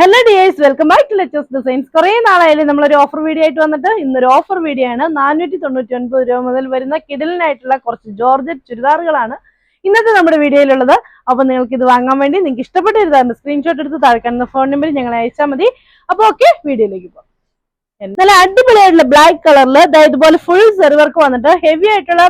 Hello dears welcome back to let's designs കുറേ നാളായാലും നമ്മളൊരു ഓഫർ വീഡിയോ ആയിട്ട് വന്നിട്ട്? ഇന്നൊരു ഓഫർ വീഡിയോ ആണ്. നാനൂറ്റി തൊണ്ണൂറ്റി ഒൻപത് രൂപ മുതൽ വരുന്ന കിടലിനായിട്ടുള്ള കുറച്ച് ജോർജറ്റ് ചുരിദാറുകളാണ് ഇന്നത്തെ നമ്മുടെ വീഡിയോയിലുള്ളത്. അപ്പോൾ നിങ്ങൾക്ക് ഇത് വാങ്ങാൻ വേണ്ടി നിങ്ങൾക്ക് ഇഷ്ടപ്പെട്ട ഒരു ഇതാണ് സ്ക്രീൻഷോട്ട് എടുത്ത് താഴെ കാണുന്ന ഫോൺ നമ്പർ ഞങ്ങൾ അയച്ചാൽ മതി. അപ്പോൾ ഓക്കെ വീഡിയോയിലേക്ക് പോകാം. നല്ല അടിപൊളിയായിട്ടുള്ള ബ്ലാക്ക് കളറിൽ ഇതുപോലെ ഫുൾ സെർവർക്ക് വന്നിട്ട് ഹെവി ആയിട്ടുള്ള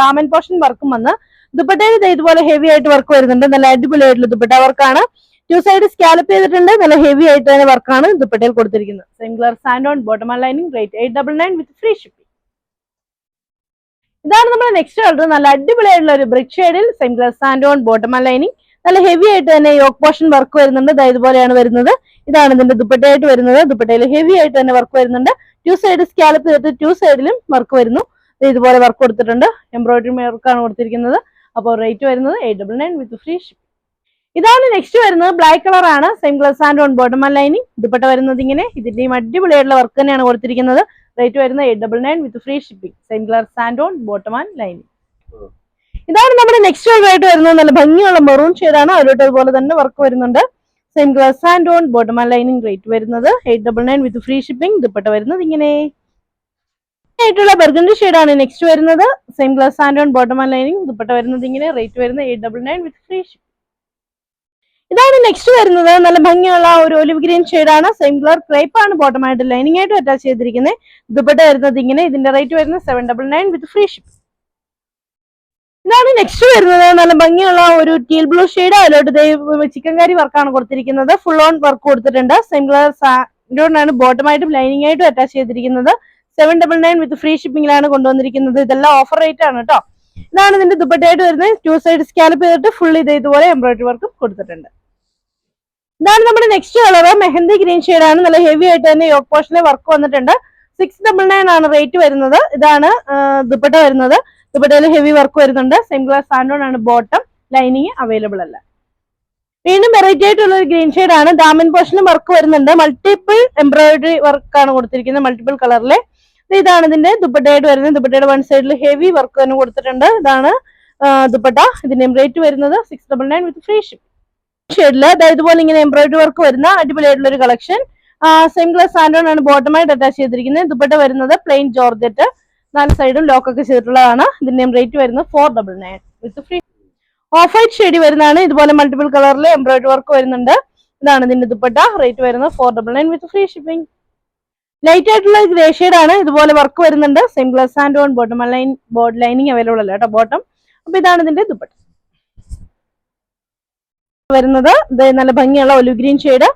ദാമൻ പോർഷൻ വർക്കും വന്ന് ദുപ്പട്ടയിൽ ഇതുപോലെ ഹെവി ആയിട്ട് വർക്ക് വരുന്നുണ്ട്. നല്ല അടിപൊളിയായിട്ടുള്ള ദുപ്പട്ട വർക്കാണ് ടു സൈഡ് സ്കാലപ്പ് ചെയ്തിട്ടുണ്ട്. നല്ല ഹെവി ആയിട്ട് തന്നെ വർക്കാണ് ദുപ്പട്ടയിൽ കൊടുത്തിരിക്കുന്നത്. Same santoon bottom lining rate eight double nine with free shipping ഇതാണ് നമ്മൾ നെക്സ്റ്റ് കളർ നല്ല അടിപൊളിയായിട്ടുള്ള ഒരു ബ്രിക് ഷെയ്ഡിൽ same santoon bottom lining നല്ല ഹെവി ആയിട്ട് തന്നെ യോക്ക് പോർഷൻ വർക്ക് വരുന്നുണ്ട്. ദാ ഇതുപോലെയാണ് വരുന്നത്. ഇതാണ് ഇതിന്റെ ദുപ്പട്ടയായിട്ട് വരുന്നത്. ദുപ്പട്ടയിൽ ഹെവി ആയിട്ട് തന്നെ വർക്ക് വരുന്നുണ്ട്. ടു സൈഡ് സ്കാലപ്പ് ചെയ്തിട്ട് ടു സൈഡിലും വർക്ക് വരുന്നു. ഇതുപോലെ വർക്ക് കൊടുത്തിട്ടുണ്ട്. എംബ്രോയിഡറി വർക്കാണ് കൊടുത്തിരിക്കുന്നത്. അപ്പോൾ റേറ്റ് വരുന്നത് eight double nine with free ship ഇതാണ് നെക്സ്റ്റ് വരുന്നത് ബ്ലാക്ക് കളർ ആണ്. Same glass and on bottom lining dupatta വരുന്നത് ഇങ്ങനെ. ഇതിന്റെയും അടിപൊളിയായിട്ടുള്ള വർക്ക് തന്നെയാണ് കൊടുത്തിരിക്കുന്നത്. റേറ്റ് വരുന്നത് eight double nine with free shipping same glass and on bottom lining ഇതാണ് നമ്മുടെ നെക്സ്റ്റ് ആയിട്ട് വരുന്നത്. നല്ല ഭംഗിയുള്ള മെറൂൺ ഷെയ്ഡാണ് അതിലോട്ട് അതുപോലെ തന്നെ വർക്ക് വരുന്നുണ്ട്. Same glass and on bottom lining rate വരുന്നത് eight double nine with free shipping dupatta വരുന്നത് ഇങ്ങനെ. ആയിട്ടുള്ള ബർഗണ്ടി ഷെയ്ഡാണ് നെക്സ്റ്റ് വരുന്നത്. Same glass and on bottom lining dupatta വരുന്നത് ഇങ്ങനെ. റേറ്റ് വരുന്നത് eight double nine with free ഇതാണ് നെക്സ്റ്റ് വരുന്നത്. നല്ല ഭംഗിയുള്ള ഒരു ഒലിവ് ഗ്രീൻ ആണ്. സെയിം കളർ ക്രേപ്പ് ആണ് ബോട്ടം ആയിട്ട് ലൈനിങ് ആയിട്ട് അറ്റാച്ച് ചെയ്തിരിക്കുന്നത് ദുപ്പട്ട വരുന്നത് ഇങ്ങനെ ഇതിന്റെ റേറ്റ് വരുന്നത് seven double nine with free ship ഇതാണ് നെക്സ്റ്റ് വരുന്നത്. നല്ല ഭംഗിയുള്ള ഒരു ടീൽ ബ്ലൂ ഷെയ്ഡ് അതിലോട്ട് ചിക്കൻ കറി വർക്കാണ് കൊടുത്തിരിക്കുന്നത്. ഫുൾ ഓൺ വർക്ക് കൊടുത്തിട്ടുണ്ട്. സെയിം കളർ സാൻഡോണാണ് ബോട്ടം ആയിട്ടും ലൈനിങ് ആയിട്ടും അറ്റാച്ച് ചെയ്തിരിക്കുന്നത്. Seven double nine with free ഷിപ്പിംഗിലാണ് കൊണ്ടുവന്നിരിക്കുന്നത്. ഇതെല്ലാം ഓഫർ റേറ്റ് ആണ് കേട്ടോ ഇതാണ് ഇതിന്റെ ദുപ്പട്ടയായിട്ട് വരുന്നത്. ടു സൈഡ് സ്കാലപ്പ് ചെയ്തിട്ട് ഇത് ഇതുപോലെ എംബ്രോയിഡറി വർക്കും കൊടുത്തിട്ടുണ്ട്. ഇതാണ് നമ്മുടെ next colour mehndi green shade ആണ്. നല്ല ഹെവി ആയിട്ട് തന്നെ യോക്ക് പോർഷനിൽ വർക്ക് വന്നിട്ടുണ്ട്. സിക്സ് ഡബിൾ നയൻ ആണ് റേറ്റ് വരുന്നത്. ഇതാണ് ദുപ്പട്ട വരുന്നത്. ദുപ്പട്ടയിൽ ഹെവി വർക്ക് വരുന്നുണ്ട്. സെയിം കളർ സാൻഡോൺ ആണ് ബോട്ടം ലൈനിങ് അവൈലബിൾ അല്ല. വീണ്ടും വെറൈറ്റി ആയിട്ടുള്ള ഒരു ഗ്രീൻ ഷെയ്ഡ് ആണ്. ദാമൻ പോർഷനിൽ വർക്ക് വരുന്നുണ്ട്. മൾട്ടിപ്പിൾ എംബ്രോയിഡറി വർക്ക് ആണ് കൊടുത്തിരിക്കുന്നത് മൾട്ടിപ്പിൾ കളറിലെ ഇതാണ് ഇതിന്റെ ദുപ്പട്ടയായിട്ട് വരുന്നത്. ദുപ്പട്ടയുടെ വൺ സൈഡിൽ ഹെവി വർക്ക് തന്നെ കൊടുത്തിട്ടുണ്ട്. ഇതാണ് ദുപ്പട്ട. ഇതിന്റെ റേറ്റ് വരുന്നത് six double nine with free ship ഷെയ്ഡിൽ ഇതുപോലെ ഇങ്ങനെ എംബ്രോയിഡറി വർക്ക് വരുന്ന അടിപൊളിയായിട്ടുള്ള ഒരു കളക്ഷൻ സെയിം ഗ്ലാസ് സാൻഡോൺ ആണ് ബോട്ടമായിട്ട് അറ്റാച്ച് ചെയ്തിരിക്കുന്നത്. ദുപ്പട്ട വരുന്നത് പ്ലെയിൻ ജോർജറ്റ്. നാല് സൈഡും ലോക്ക് ഒക്കെ ചെയ്തിട്ടുള്ളതാണ്. ഇതിന്റെ റേറ്റ് വരുന്നത് four double nine with free off white shade വരുന്നതാണ്. ഇതുപോലെ മൾട്ടിപ്പിൾ കളറിൽ എംബ്രോയിഡറി വർക്ക് വരുന്നുണ്ട്. ഇതാണ് ഇതിന്റെ ദുപ്പട്ട. റേറ്റ് വരുന്നത് four double nine with free shipping light ആയിട്ടുള്ള ഗ്രേ ആണ്. ഇതുപോലെ വർക്ക് വരുന്നുണ്ട്. Same glass and on bottom line board lining available അല്ല കേട്ടോ ബോട്ടം അപ്പൊ ഇതാണ് ഇതിന്റെ ദുപ്പട്ട. വരുന്നത്. നല്ല ഭംഗിയുള്ള olive green shade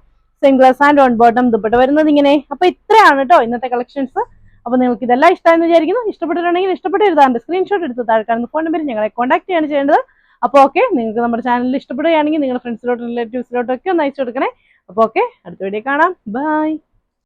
same glass and on bottom dupatta വരുന്നത് ഇങ്ങനെ. അപ്പൊ ഇത്രയാണ് കേട്ടോ ഇന്നത്തെ കളക്ഷൻസ് അപ്പൊ നിങ്ങൾക്ക് ഇതെല്ലാം ഇഷ്ടമായെന്ന് വിചാരിക്കുന്നു. ഇഷ്ടപ്പെട്ടിട്ടുണ്ടെങ്കിൽ ഇഷ്ടപ്പെട്ടിരുതാണ്ട് സ്ക്രീൻഷോട്ട് എടുത്ത് താഴെ കാണുന്ന ഫോൺ നമ്പർ ഞങ്ങളെ കോൺടാക്ട് ചെയ്യാണ് ചെയ്യേണ്ടത്. അപ്പോൾ ഓക്കെ നിങ്ങൾക്ക് നമ്മുടെ ചാനലിൽ ഇഷ്ടപ്പെടുകയാണെങ്കിൽ നിങ്ങളുടെ ഫ്രണ്ട്സിലോട്ടും റിലേറ്റീവ്സിലോട്ടും ഒക്കെ ഒന്ന് അയച്ചു കൊടുക്കണേ. അപ്പോൾ ഓക്കെ അടുത്ത വീഡിയോ കാണാം. ബൈ